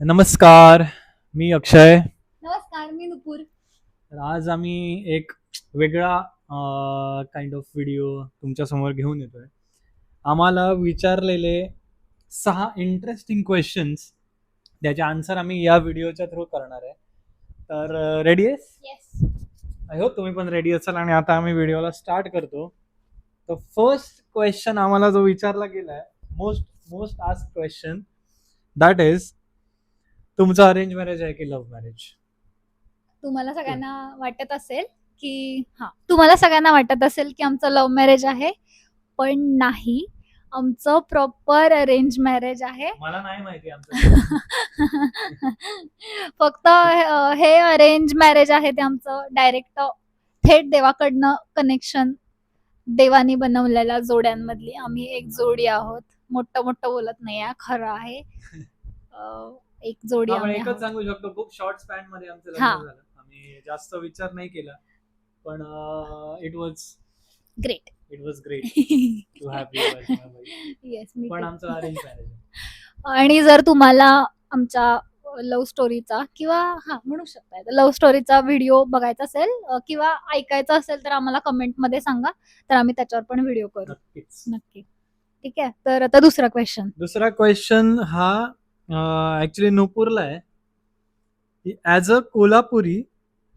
नमस्कार मी अक्षय. नमस्कार मी नुपूर. तर आज आम्ही एक वेगळा काइंड ऑफ व्हिडिओ तुमच्यासमोर घेऊन येतोय. आम्हाला विचारलेले सहा इंटरेस्टिंग क्वेश्चन्स त्याचे आन्सर आम्ही या व्हिडिओच्या थ्रू करणार आहे. तर रेडी आहेस? आय होप तुम्ही पण रेडी असाल आणि आता आम्ही व्हिडिओला स्टार्ट करतो. तर फर्स्ट क्वेश्चन आम्हाला जो विचारला गेला आहे most most ask question that is तुमचं अरेंज मॅरेज आहे की लव्ह मॅरेज तुम्हाला सगळ्यांना वाटत असेल की हा तुम्हाला सगळ्यांना वाटत असेल की आमचं लव्ह मॅरेज आहे पण नाही. आमचं प्रॉपर अरेंज मॅरेज आहे. मला नाही माहिती आमचं. फक्त हे अरेंज मॅरेज आहे ते आमचं डायरेक्ट थेट देवाकडनं कनेक्शन देवानी बनवलेल्या जोड्यांमधली. आम्ही एक जोडी आहोत. मोठं मोठं बोलत नाही खरं आहे. एक जोडी आपण आम्ही एकच आहोत. सांगू शकतो खूप शॉर्ट स्पॅनमध्ये आमचं लग्न हा. झालं. आम्ही जास्त विचार नाही केला पण it was great it was great to have yes मी पण. आमचं अरेंज मॅरेज आणि जर तुम्हाला आमच्या लव्ह स्टोरीचा किंवा हा म्हणू शकता लव्ह स्टोरीचा व्हिडिओ बघायचा असेल अ, किंवा ऐकायचा असेल तर आम्हाला कमेंटमध्ये सांगा. तर आम्ही त्याच्यावर पण व्हिडिओ करू. नक्कीच. नक्की. ठीक आहे? तर आता दुसरा क्वेश्चन दुसरा क्वेश्चन हा ऍक्च्युली नुपूरला आहे की ऍज अ कोल्हापुरी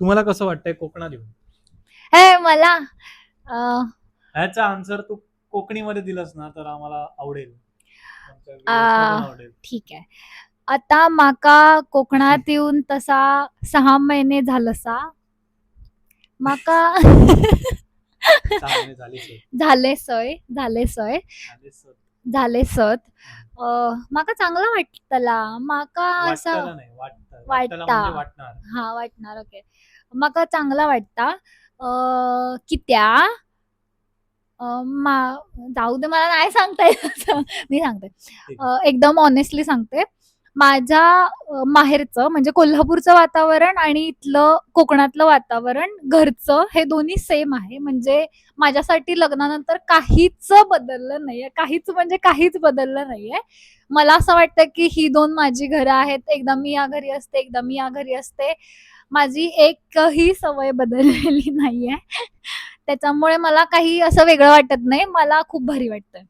तुम्हाला कसं वाटतंय कोकणात येऊन हे मला अ, ह्याचा आन्सर तू कोकणीमध्ये दिलंस ना तर आम्हाला आवडेल आमच्या viewers आ. ला पण आवडेल ठीक आहे आता माका कोकणात येऊन तसा सहा महिने झालंसा माका झाले. झाले सय झाले सय झाले. झाले सत. माका चांगला वाटतला. माका असं वाटतं. म्हणजे हा वाटणार ओके माका चांगला वाटता. कित्या? मा जाऊ दे मला नाही सांगता येत. मी सांगते. एकदम ऑनेस्टली सांगते. माझ्या माहेरचं म्हणजे कोल्हापूरचं वातावरण आणि इथलं कोकणातलं वातावरण घरचं हे दोन्ही सेम आहे. म्हणजे माझ्यासाठी लग्नानंतर काहीच बदललं नाहीये. काहीच म्हणजे काहीच बदललं नाहीये. मला असं वाटतं की ही दोन माझी घरं आहेत. एकदा मी या घरी असते एकदा मी या घरी असते. माझी एकही सवय बदललेली नाहीये. त्याच्यामुळे मला काही असं वेगळं वाटत नाही. मला खूप भारी वाटतंय.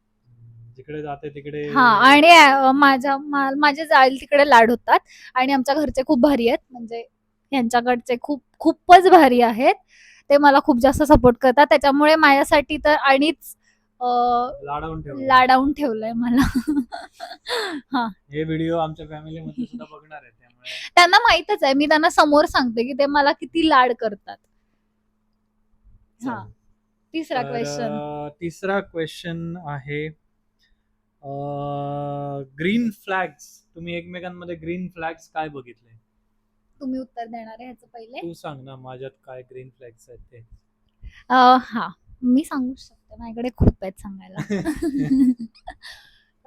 जिकडे जाते तिकडे हा आणि अ, माझ्या मा- माझे जाईल तिकडे लाड होतात. आणि आमच्या घरचे खूप भारी आहेत. म्हणजे यांच्याकडचे खूप खूपच भारी आहेत. ते मला खूप जास्त सपोर्ट करतात. त्याच्यामुळे माझ्यासाठी तर आणिच अ, लाडावून लाडावून ठेवलंय मला. हा. हे व्हिडिओ आमच्या फॅमिली मध्ये सुद्धा बघणार आहे त्यामुळे. त्यांना माहितच आहे. मी त्यांना समोर सांगते की ते मला किती लाड करतात. हा. तिसरा तर, क्वेश्चन अं, तिसरा क्वेश्चन आहे ग्रीन फ्लॅग्स तुम्ही एकमेकांमध्ये ग्रीन फ्लॅग्स काय बघितले? तुम्ही उत्तर देणार आहे ह्याचं पहिले? तू सांग ना माझ्यात काय ग्रीन फ्लॅग्स आहेत ते. अ, हा. मी सांगू शकते. माझ्याकडे खूप आहेत सांगायला.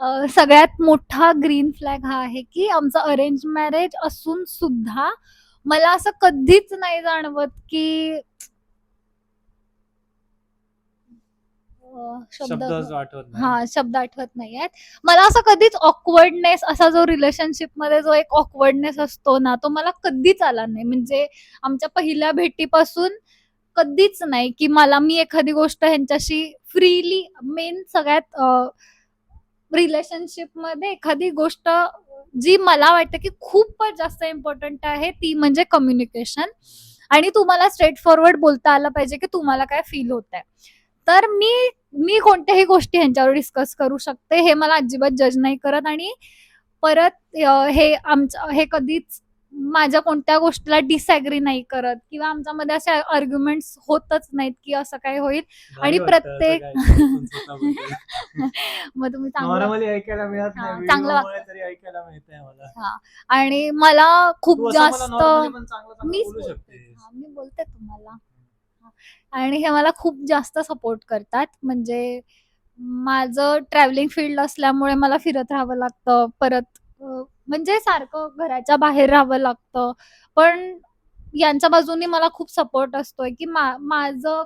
अ, सगळ्यात मोठा ग्रीन फ्लॅग हा आहे की आमचं अरेंज मॅरेज असून सुद्धा मला असं कधीच नाही जाणवत की अ, शब्द आठवत नाही. हा शब्द आठवत नाहीयेत. मला असं कधीच ऑकवर्डनेस असा जो रिलेशनशिपमध्ये जो एक ऑकवर्डनेस असतो ना तो मला कधीच आला नाही. म्हणजे आमच्या पहिल्या भेटीपासून कधीच नाही की मला मी एखादी गोष्ट ह्यांच्याशी फ्रीली मेन सगळ्यात रिलेशनशिपमध्ये एखादी गोष्ट जी मला वाटतं की खूपच जास्त इम्पॉर्टंट आहे ती म्हणजे कम्युनिकेशन आणि तुम्हाला स्ट्रेट फॉरवर्ड बोलता आलं पाहिजे की तुम्हाला काय फील होत आहे तर मी मी कोणत्याही गोष्टी ह्यांच्यावर डिस्कस करू शकते हे मला अजिबात जज नाही करत. आणि परत हे आमचं हे कधीच माझ्या कोणत्या गोष्टीला डिसॅग्री नाही करत किंवा आमच्यामध्ये असे आर्ग्युमेंट्स होतच नाहीत की असं काय होईल. आणि प्रत्येक-. मग तुम्ही चांगलं हा, आणि मला खूप जास्त हा, मी बोलते तुम्हाला. आणि हे मला खूप जास्त सपोर्ट करतात. म्हणजे माझं ट्रॅव्हलिंग फील्ड असल्यामुळे मला फिरत राहावं लागतं. परत म्हणजे सारखं घराच्या बाहेर राहावं लागतं. पण यांच्या बाजूनी मला खूप सपोर्ट असतोय की मा- माझं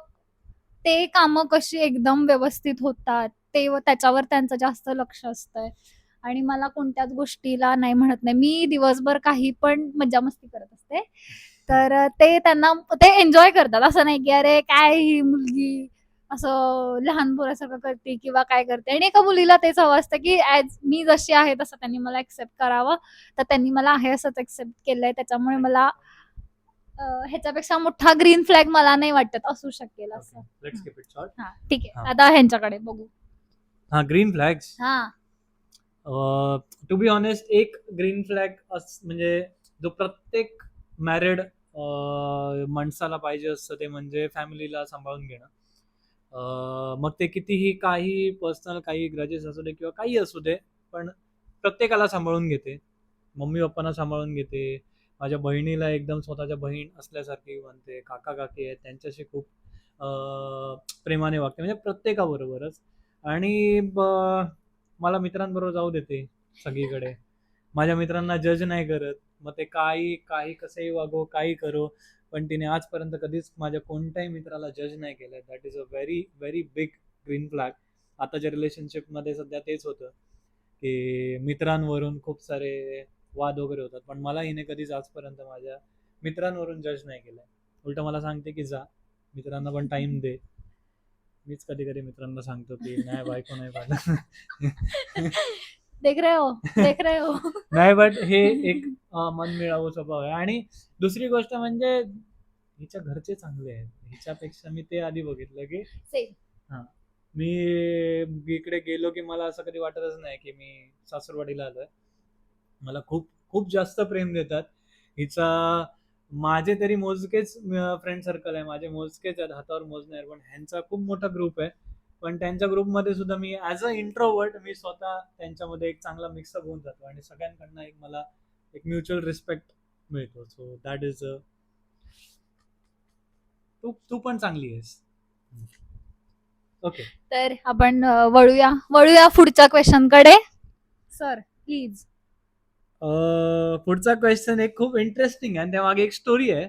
ते कामं कशी एकदम व्यवस्थित होतात ते त्याच्यावर त्यांचं जास्त लक्ष असतंय. आणि मला कोणत्याच गोष्टीला नाही म्हणत नाही. मी दिवसभर काही पण मज्जा मस्ती करत असते. तर ते त्यांना ते एन्जॉय करतात. असं नाही की अरे काय ही मुलगी असं लहान पोरासारखं करते किंवा काय करते? आणि एका मुलीला तेच हवं असतं की ऍज मी जशी आहे तसं त्यांनी मला एक्सेप्ट करावं. तर त्यांनी मला आहे असंच एक्सेप्ट केलंय. त्याच्यामुळे मला ह्याच्यापेक्षा मोठा ग्रीन फ्लॅग मला नाही वाटत असू शकेल असं. लेट्स कीप इट शॉर्ट हा ठीक आहे. हा. आता ह्यांच्याकडे बघू. हा ग्रीन फ्लॅग्स हा. टू बी ऑनेस्ट एक ग्रीन फ्लॅग म्हणजे जो प्रत्येक मॅरिड माणसाला पाहिजे असतं ते म्हणजे फॅमिलीला सांभाळून घेणं. मग ते कितीही काही पर्सनल काही ग्रजेस असू दे किंवा काही असू दे पण प्रत्येकाला सांभाळून घेते. मम्मी पप्पांना सांभाळून घेते. माझ्या बहिणीला एकदम स्वतःच्या बहीण असल्यासारखी म्हणते. काका काकी आहेत त्यांच्याशी खूप प्रेमाने वागते. म्हणजे प्रत्येकाबरोबरच. आणि ब- मला मित्रांबरोबर जाऊ देते सगळीकडे. माझ्या मित्रांना जज नाही करत. मग ते काही काही कसंही वागो काही करो पण तिने आजपर्यंत कधीच माझ्या कोणत्याही मित्राला जज नाही केलं that is a very very big green flag आताच्या रिलेशनशिपमध्ये सध्या तेच होतं की मित्रांवरून खूप सारे वाद वगैरे होतात. पण मला हिने कधीच आजपर्यंत माझ्या मित्रांवरून जज नाही केलंय. उलट मला सांगते की जा. मित्रांना पण टाइम दे. मीच कधी कधी मित्रांना सांगतो की नाही बायको नाही पाहिलं देख रहे हो देख रहे हो. नाही बट हे एक अं, मनमिळावू स्वभाव आहे. आणि दुसरी गोष्ट म्हणजे हिच्या घरचे चांगले आहेत. हिच्यापेक्षा मी ते आधी बघितलं की Same. मी इकडे गेलो की मला असं कधी वाटतच नाही की मी सासूरवाडीला आलोय. मला खूप खूप जास्त प्रेम देतात. हिचा माझे तरी मोजकेच फ्रेंड सर्कल आहे. माझे मोजकेच आहेत हातावर मोजणार पण ह्यांचा खूप मोठा ग्रुप आहे. पण त्यांच्या ग्रुपमध्ये सुद्धा मी ॲज अ इंट्रोवर्ट मी स्वतः त्यांच्यामध्ये एक चांगला मिक्सअप होऊन जातो. आणि सगळ्यांकडनं एक मला एक म्युच्युअल रिस्पेक्ट मिळतो. सो दॅट इज अ तू तू पण चांगली आहेस. ओके तर आपण अ, वळूया वळूया पुढच्या क्वेश्चनकडे. सर प्लीज पुढचा क्वेश्चन एक खूप इंटरेस्टिंग आहे. आणि त्यामागे एक स्टोरी आहे.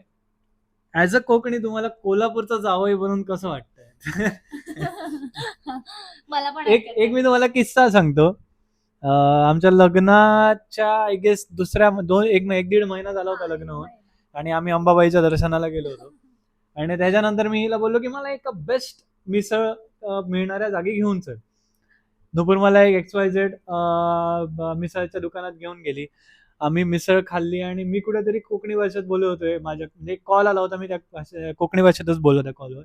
ऍज अ कोकणी तुम्हाला कोल्हापूरचा जावई बनून कसं वाटतंय? मला पण एक ऐकायचंय. एक मी तुम्हाला किस्सा सांगतो. अं, आमच्या लग्नाच्या आय गेस दुसऱ्या दोन एक एक दीड महिना झाला होता लग्न होऊन. आणि आम्ही अंबाबाईच्या दर्शनाला गेलो होतो. आणि त्याच्यानंतर मी हिला बोललो की मला एक बेस्ट मिसळ अं, मिळणाऱ्या जागी घेऊन चल. नुपूर मला एक एक्स वाय झेड मिसळच्या दुकानात घेऊन गेली. आम्ही मिसळ खाल्ली आणि मी कुठेतरी कोकणी भाषेत बोलत होतोय. माझ्या म्हणजे कॉल आला होता मी त्या भाषे- कोकणी भाषेतच बोललो त्या कॉलवर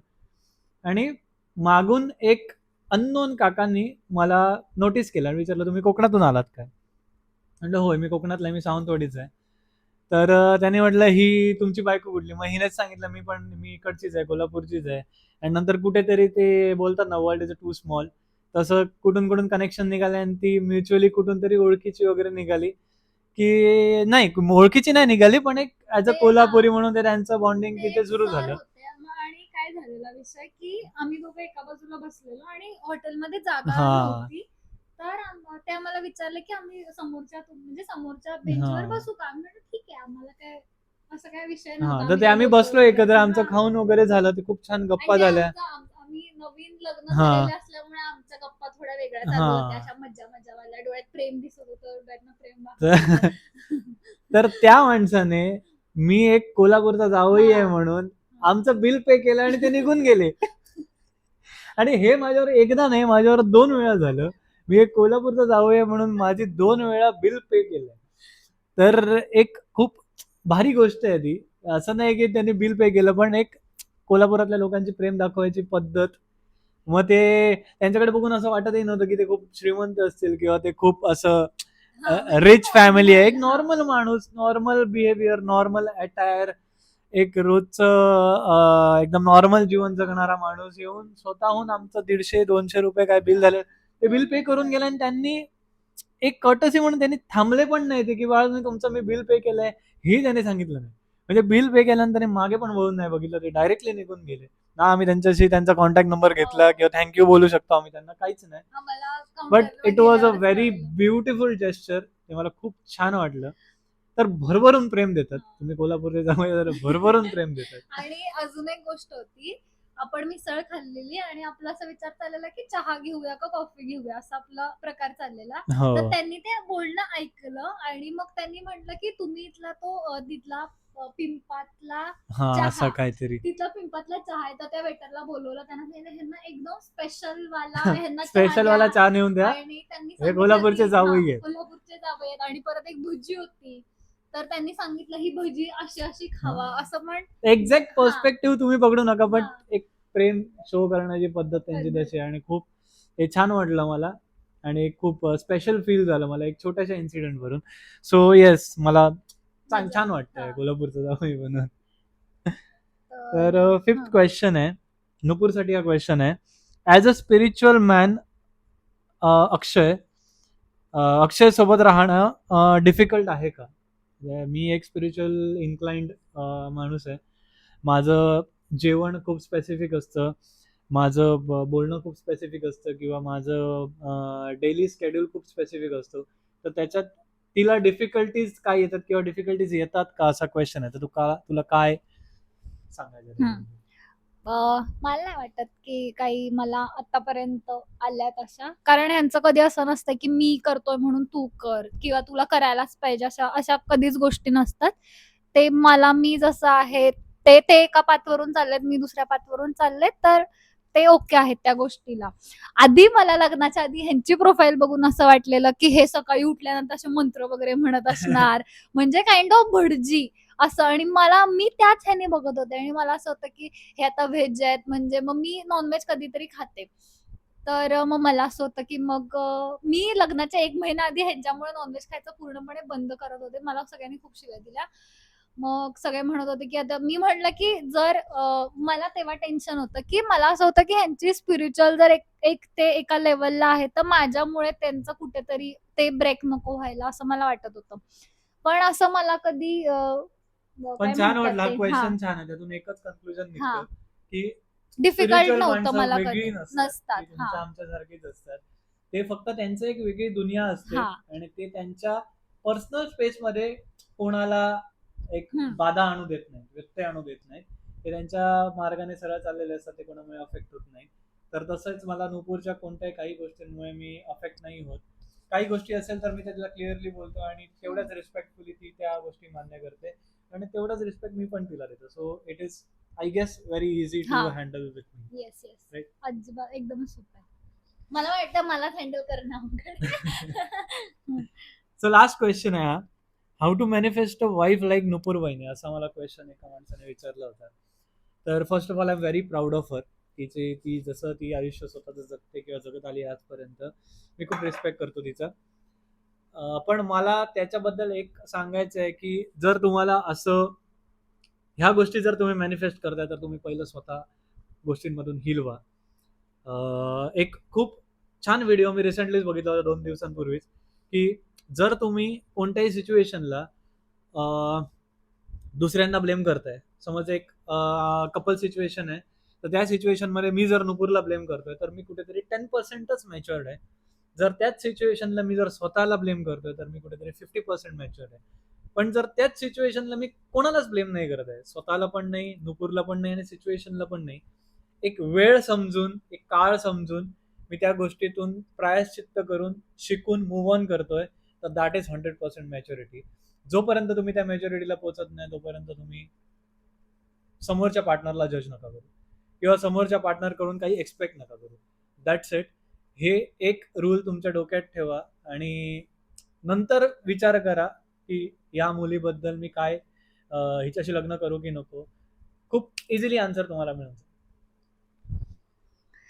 आणि मागून एक अननोन काकांनी मला नोटीस केलं आणि विचारलं तुम्ही कोकणातून आलात काय? म्हणलं होय मी कोकणातला मी सावंतवाडीच आहे. तर त्याने म्हटलं ही तुमची बायको कुठली? मग हिनेच सांगितलं मी पण मी इकडचीच आहे कोल्हापूरचीच आहे. आणि नंतर कुठेतरी ते बोलतात ना world is a too small तसं कुठून कुठून कनेक्शन निघाले आणि ती म्युच्युअली कुठून तरी ओळखीची वगैरे निघाली की नाही ओळखीची नाही निघाली पण एक ऍज अ कोल्हापुरी. म्हणून ते त्यांचं बॉन्डिंग तिथे सुरू झालं. झालेला विषय की आम्ही दोघं एका बाजूला बसलेलो आणि हॉटेलमध्ये जागा हा. नव्हती तर आम- ते आम्हाला विचारलं की आम्ही समोरच्या म्हणजे समोरच्या बेंचवर हा. बसू का आम्ही ठीक आहे आम्हाला काय असं काय विषय हा नव्हता. तर ते आम्ही बसलो एकत्र. आमचं हा. खाऊन वगैरे झालं ते खूप छान गप्पा आणि ते झाल्या आमचं- आम- आम्ही नवीन लग्न हा. झालेले असल्यामुळे आमच्या गप्पा थोड्या वेगळ्या चालू हा. अशा मज्जा मज्जा वाल्या डोळ्यात प्रेम दिसत होतं डोळ्यातनं प्रेम वाहत तर- होतं. तर त्या माणसाने मी एक कोल्हापूरचा जावई आहे हा. म्हणून आमचं बिल पे केलं आणि ते निघून गेले. आणि हे माझ्यावर एकदा नाही माझ्यावर दोन वेळा झालं. मी एक कोल्हापूरचा आहे म्हणून माझी दोन वेळा बिल पे केलं तर एक खूप भारी गोष्ट आहे ती. असं नाही की त्यांनी बिल पे केलं पण एक कोल्हापुरातल्या लोकांची प्रेम दाखवायची पद्धत. मग ते त्यांच्याकडे बघून असं वाटतही नव्हतं की ते खूप श्रीमंत असतील किंवा ते खूप असं रिच फॅमिली आहे. एक. नॉर्मल माणूस नॉर्मल बिहेवियर नॉर्मल अटायर एक रोजचं एकदम नॉर्मल जीवन जगणारा माणूस येऊन स्वतःहून आमचं दीडशे दोनशे रुपये काय बिल झालं. ते बिल पे करून गेलं आणि त्यांनी एक कटसी म्हणून त्यांनी थांबले पण नाही ते की बाळा तुमचं मी बिल पे केलंय हे त्यांनी सांगितलं नाही. म्हणजे बिल पे केल्यानंतर मागे पण वळून नाही बघितलं ते डायरेक्टली निघून गेले. ना आम्ही त्यांच्याशी त्यांचा कॉन्टॅक्ट नंबर घेतला किंवा थँक्यू बोलू शकतो आम्ही त्यांना काहीच नाही. But it was a very. Beautiful gesture ते मला खूप छान वाटलं. तर भरभरून प्रेम देतात. तुम्ही कोल्हापूरचे तर भरभरून प्रेम देतात. आणि अजून एक गोष्ट होती आपण मिसळ खाल्लेली आणि आपला असा विचार चाललेला की चहा घेऊया का कॉफी घेऊया असा आपला प्रकार चाललेला. हो. तर त्यांनी ते बोलणं ऐकलं आणि मग त्यांनी म्हटलं की तुम्ही इथला तो अ, तिथला अ, पिंपातला हा चहा. असं काहीतरी. तिथला पिंपातला चहा आहे तर त्या वेटरला बोलवलं. त्यांना सांगितलं, ह्यांना एकदम स्पेशल वाला ह्यांना स्पेशल वाला द्या." चहा नेऊन द्या. आणि त्यांनी सांगितलं कोल्हापूरचे की- जावई हा, आहेत. कोल्हापूरचे जावई आहेत. आणि परत एक भजी होती. तर त्यांनी सांगितलं ही भजी अशी अशी खावा. असं म्हण एक्झॅक्ट पर्स्पेक्टिव्ह तुम्ही पकडू नका पण हा. एक प्रेम शो करण्याची पद्धत त्यांची. तशी आणि खूप हे छान वाटलं मला आणि खूप स्पेशल फील झालं मला एक छोट्याशा इन्सिडेंट वरून सो येस मला छान वाटतंय. कोल्हापूरचं जावई बनून तर फिफ्थ. क्वेश्चन आहे नुपूरसाठी हा क्वेश्चन आहे as a spiritual man Akshay Akshay सोबत राहणं डिफिकल्ट आहे का म्हणजे मी एक स्पिरिच्युअल इन्क्लाइंड माणूस आहे. माझं जेवण खूप स्पेसिफिक असतं. माझं बोलणं खूप स्पेसिफिक असतं किंवा माझं डेली स्केड्यूल खूप स्पेसिफिक असतो. तर त्याच्यात तिला डिफिकल्टीज काय येतात किंवा डिफिकल्टीज येतात का असा क्वेश्चन आहे. तर तू का तुला काय सांगायचं मला नाही वाटत की काही मला आतापर्यंत आल्यात अशा. कारण ह्यांचं कधी असं नसतं की मी करतोय म्हणून तू कर किंवा तुला करायलाच पाहिजे अशा अशा कधीच गोष्टी नसतात. ते मला मी जसं आहे ते ते एका पाथवरून चाललेत मी दुसऱ्या पाथवरून चालले तर ते ओके आहेत त्या गोष्टीला. आधी मला लग्नाच्या आधी ह्यांची प्रोफाईल बघून असं वाटलेलं की हे सकाळी उठल्यानंतर असे मंत्र वगैरे म्हणत असणार. म्हणजे काइंड ऑफ भटजी असं. आणि मला मी त्याच ह्याने बघत होते. आणि मला असं होतं की हे आता व्हेज आहेत म्हणजे मग मी नॉनव्हेज कधीतरी खाते. तर मग मला असं होतं की मग मी लग्नाच्या एक महिना आधी ह्यांच्यामुळे नॉनव्हेज खायचं पूर्णपणे बंद करत होते. मला सगळ्यांनी खूप शिव्या दिल्या. मग सगळे म्हणत होते की आता मी म्हटलं की जर मला तेव्हा टेन्शन होतं की मला असं होतं की ह्यांची स्पिरिच्युअल जर एक एक ते एका लेवलला आहे तर माझ्यामुळे त्यांचं कुठेतरी ते ब्रेक नको व्हायला असं मला वाटत होतं. पण असं मला कधी पण छान वाटला. क्वेश्चन छान आहे त्यातून एकच कन्क्लुजन. निघतं की डिफिकल्ट नव्हतं मला वेगळी नसतात आमच्यासारखीच असतात. ते फक्त त्यांचं एक वेगळी दुनिया असते. आणि ते त्यांच्या पर्सनल स्पेस मध्ये कोणाला एक. बाधा आणू देत नाही व्यत्यय आणू देत नाही ते त्यांच्या मार्गाने सरळ चाललेले असतात ते कोणामुळे अफेक्ट होत नाही तर तसंच मला नुपूरच्या कोणत्याही काही गोष्टींमुळे मी अफेक्ट नाही होत. काही गोष्टी असेल तर मी त्याला क्लिअरली बोलतो आणि तेवढ्याच रिस्पेक्टफुली ती त्या गोष्टी मान्य करते. आणि तेवढाच रिस्पेक्ट मी पण तिला देतो. So it is I guess very easy to हा. Handle with me yes yes Right. अजिबात एकदम सोपं आहे. मला वाटतं मलाच हँडल करणं अवघड सो लास्ट क्वेश्चन आहे हा. How to manifest a wife like Nupur वहिनी असा मला क्वेश्चन एका माणसाने विचारला होता. तर first of all I am very proud of her तिचे ती जसं ती आयुष्य स्वतःचं जगते किंवा जगत आली आजपर्यंत. मी खूप रिस्पेक्ट करतो तिचा. पण मला त्याच्याबद्दल एक सांगायचं आहे की जर तुम्हाला असं ह्या गोष्टी जर तुम्ही मॅनिफेस्ट करताय तर तुम्ही पहिलं स्वतः गोष्टींमधून हिल व्हा एक खूप छान व्हिडिओ मी रिसेंटलीच बघितला होता दोन दिवसांपूर्वीच की जर तुम्ही कोणत्याही सिच्युएशनला दुसऱ्यांना ब्लेम करताय. समज एक कपल सिच्युएशन आहे तर त्या सिच्युएशनमध्ये मी जर नुपूरला ब्लेम करतोय तर मी कुठेतरी टेन पर्सेंटच मॅच्युअर्ड आहे. जर त्याच सिच्युएशनला मी जर स्वतःला ब्लेम करतोय तर मी कुठेतरी फिफ्टी पर्सेंट मॅच्युअर आहे. पण जर त्याच सिच्युएशनला मी कोणालाच ब्लेम नाही करत आहे स्वतःला पण नाही नुपूरला पण नाही आणि सिच्युएशनला पण नाही एक वेळ समजून एक काळ समजून मी त्या गोष्टीतून प्रायश्चित्त करून शिकून मूव्ह ऑन करतोय तर that is hundred percent maturity जोपर्यंत तुम्ही त्या मॅच्युरिटीला पोहोचत नाही तोपर्यंत तुम्ही समोरच्या पार्टनरला जज नका करू. किंवा समोरच्या पार्टनरकडून काही एक्सपेक्ट नका करू. दॅट्स इट हे एक रूल तुमच्या डोक्यात ठेवा आणि नंतर विचार करा की या मुलीबद्दल मी काय हिच्याशी लग्न करू की नको. खूप इझिली आन्सर तुम्हाला मिळून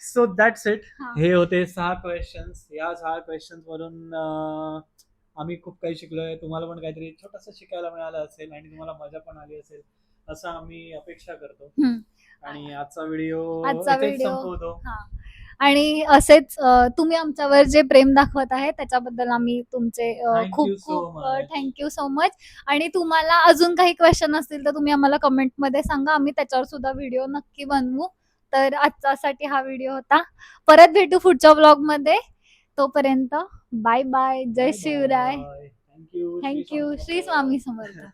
सो दॅट्स इट हा. होते सहा क्वेश्चन्स या सहा क्वेश्चन्स वरून आम्ही खूप काही शिकलोय. तुम्हाला पण काहीतरी छोटस शिकायला मिळालं असेल आणि तुम्हाला मजा पण आली असेल असं आम्ही अपेक्षा करतो. आणि आजचा व्हिडिओ- संपवतो. आणि असेच तुम्ही आमच्यावर जे प्रेम दाखवत आहे त्याच्याबद्दल आम्ही तुमचे खूप खूप. थँक्यू सो मच आणि तुम्हाला अजून काही क्वेश्चन असतील तर तुम्ही आम्हाला कमेंटमध्ये सांगा. आम्ही त्याच्यावर सुद्धा व्हिडिओ नक्की बनवू. तर आजच्यासाठी हा व्हिडिओ होता. परत भेटू पुढच्या ब्लॉगमध्ये तोपर्यंत bye bye Jai Shivray. Thank you thank you Shri Swami Samarth